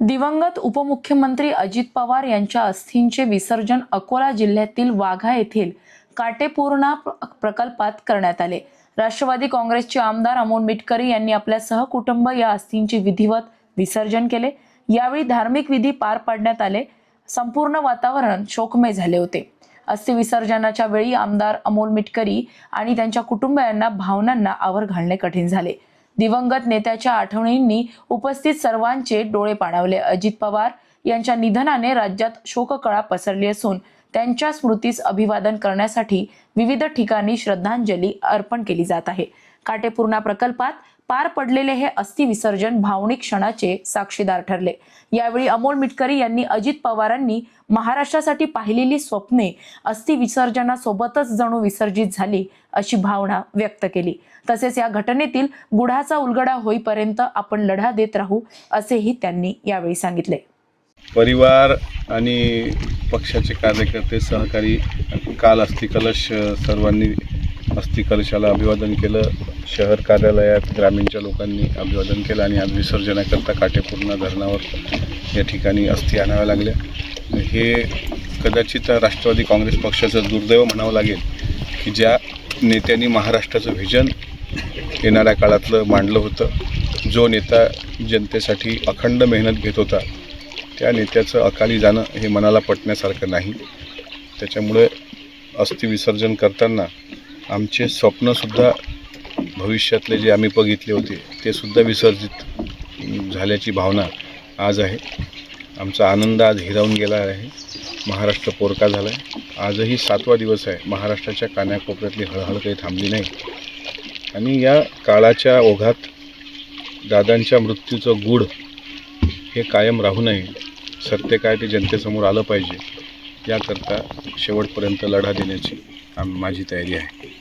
दिवंगत उपमुख्यमंत्री अजित पवार यांच्या अस्थींचे विसर्जन अकोला जिल्ह्यातील वाघा येथील काटेपूर्णा प्रकल्पात करण्यात आले. राष्ट्रवादी काँग्रेसचे आमदार अमोल मिटकरी यांनी आपल्या सहकुटुंब या अस्थींचे विधिवत विसर्जन केले. यावेळी धार्मिक विधी पार पाडण्यात आले. संपूर्ण वातावरण शोकमय झाले होते. अस्थि विसर्जनाच्या वेळी आमदार अमोल मिटकरी आणि त्यांच्या कुटुंबियांना भावनांना आवर घालणे कठीण झाले. दिवंगत नेत्याच्या आठवणींनी उपस्थित सर्वांचे डोळे पाणावले अजित पवार यांच्या निधनाने राज्यात शोककळा पसरली असून त्यांच्या स्मृतीस अभिवादन करण्यासाठी विविध ठिकाणी श्रद्धांजली अर्पण केली जात आहे. काटेपूर्णा प्रकल्पात पार पडलेले हे अस्थिविसर्जन भावनिक क्षणाचे साक्षीदार ठरले. यावेळी अमोल मिटकरी यांनी अजित पवारांनी महाराष्ट्रासाठी पाहिलेली स्वप्ने अस्थि विसर्जनासोबतच जणू विसर्जित झाली अशी भावना व्यक्त केली. तसेच या घटनेतील गुढाचा उलगडा होईपर्यंत आपण लढा देत राहू असेही त्यांनी यावेळी सांगितले. परिवार आणि पक्षाचे कार्यकर्ते सहकारी काल अस्थिकलश सर्वांनी अस्थिकलशाला अभिवादन केलं शहर कार्यालयात ग्रामीणच्या लोकांनी अभिवादन केलं आणि आज विसर्जनाकरता काटेपूर्णा धरणावर या ठिकाणी अस्थि आणाव्या लागल्या. हे कदाचित राष्ट्रवादी काँग्रेस पक्षाचं दुर्दैव म्हणावं लागेल की ज्या नेत्यांनी महाराष्ट्राचं व्हिजन येणाऱ्या काळातलं मांडलं होतं जो नेता जनतेसाठी अखंड मेहनत घेत होता त्या नेत्याचं अकाली जाणं हे मनाला पटण्यासारखं नाही. त्याच्यामुळे अस्थि विसर्जन करताना आमचे स्वप्नसुद्धा भविष्यातले जे आम्ही बघितले होते ते सुद्धा विसर्जित झाल्याची भावना आज आहे. आमचा आनंद आज हिरावून गेला आहे. महाराष्ट्र पोरका झाला आहे आजही सातवा दिवस आहे. महाराष्ट्राच्या कानाकोपऱ्यातली हळहळ काही थांबली नाही. आणि या काळाच्या ओघात दादांच्या मृत्यूचं गूढ हे कायम राहू नये. सत्य काय ते जनतेसमोर आलं पाहिजे. याकरता शेवटपर्यंत लढा देण्याची आम माझी तयारी आहे.